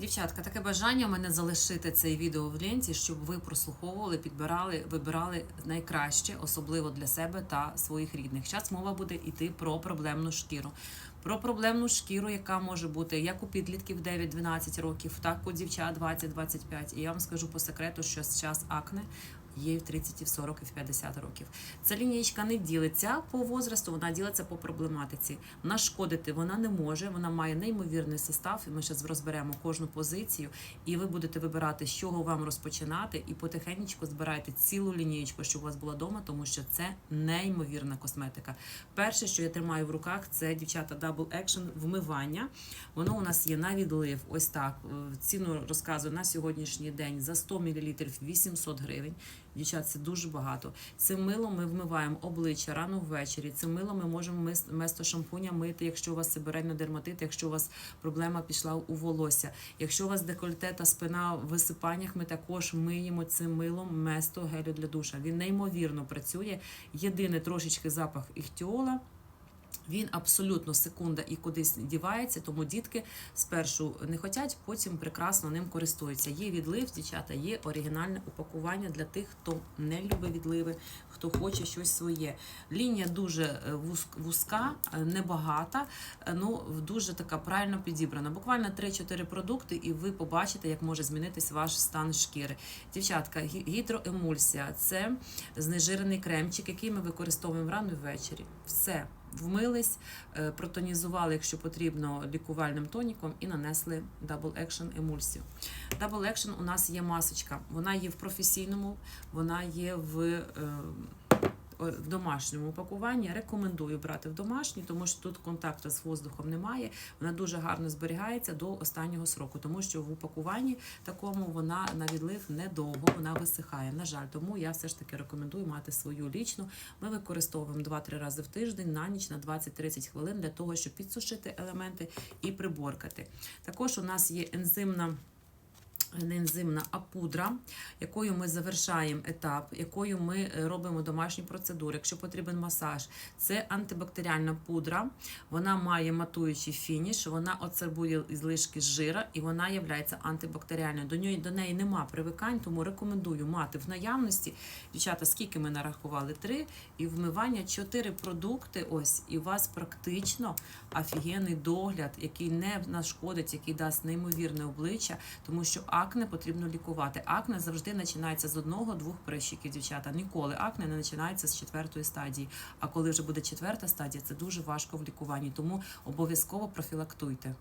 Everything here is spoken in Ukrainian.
Дівчатка, таке бажання в мене залишити цей відео в ленті, щоб ви прослуховували, підбирали, вибирали найкраще, особливо для себе та своїх рідних. Зараз мова буде йти про проблемну шкіру. Про проблемну шкіру, яка може бути як у підлітків 9-12 років, так у дівчат 20-25. І я вам скажу по секрету, що зараз акне є в 30, і в 40, і в 50 років. Ця лінієчка не ділиться по возрасту, вона ділиться по проблематиці. Нашкодити вона не може, вона має неймовірний состав, і ми зараз розберемо кожну позицію, і ви будете вибирати, з чого вам розпочинати, і потихеньку збирайте цілу лінієчку, щоб у вас була вдома, тому що це неймовірна косметика. Перше, що я тримаю в руках, це дівчата Double Action вмивання. Воно у нас є на відлив. Ось так. Е, Ціну розказую на сьогоднішній день за 100 мл 800 гривень. Дівчат, це дуже багато. Цим милом ми вмиваємо обличчя рано ввечері. Цим милом ми можемо место шампуня мити, якщо у вас сибирельний дерматит, якщо у вас проблема пішла у волосся. Якщо у вас декольте та спина в висипаннях, ми також миємо цим милом место гелю для душа. Він неймовірно працює. Єдине трошечки запах іхтіола. Він абсолютно секунда і кудись дівається, тому дітки спершу не хочуть, потім прекрасно ним користуються. Є відлив, дівчата, є оригінальне упакування для тих, хто не любить відливи, хто хоче щось своє. Лінія дуже е, вузька, е, небагата, е, ну дуже така правильно підібрана. Буквально 3-4 продукти, і ви побачите, як може змінитись ваш стан шкіри. Дівчатка, гі- гідроемульсія це знежирений кремчик, який ми використовуємо рано і ввечері. Все. Вмились, е, протонізували, якщо потрібно, лікувальним тоніком і нанесли Double Action емульсію. Double Action у нас є масочка. Вона є в професійному, вона є в, е, в домашньому упакуванні. Рекомендую брати в домашній, тому що тут контакту з воздухом немає. Вона дуже гарно зберігається до останнього сроку, тому що в упакуванні такому вона на відлив недовго, вона висихає. На жаль, тому я все ж таки рекомендую мати свою лічну. Ми використовуємо 2-3 рази в тиждень на ніч на 20-30 хвилин для того, щоб підсушити елементи і приборкати. Також у нас є ензимна. Не ензимна, пудра, якою ми завершаємо етап, якою ми е, робимо домашні процедури. Якщо потрібен масаж, це антибактеріальна пудра. Вона має матуючий фініш, вона отсербує злишки жира і вона є антибактеріальною. До неї до неї нема привикань, тому рекомендую мати в наявності. Дівчата, скільки ми нарахували? Три і вмивання чотири продукти. Ось і у вас практично офігенний догляд, який не нашкодить, який дасть неймовірне обличчя, тому що акне потрібно лікувати. Акне завжди починається з одного-двох прищиків, дівчата. Ніколи акне не починається з четвертої стадії. А коли вже буде четверта стадія, це дуже важко в лікуванні. Тому обов'язково профілактуйте.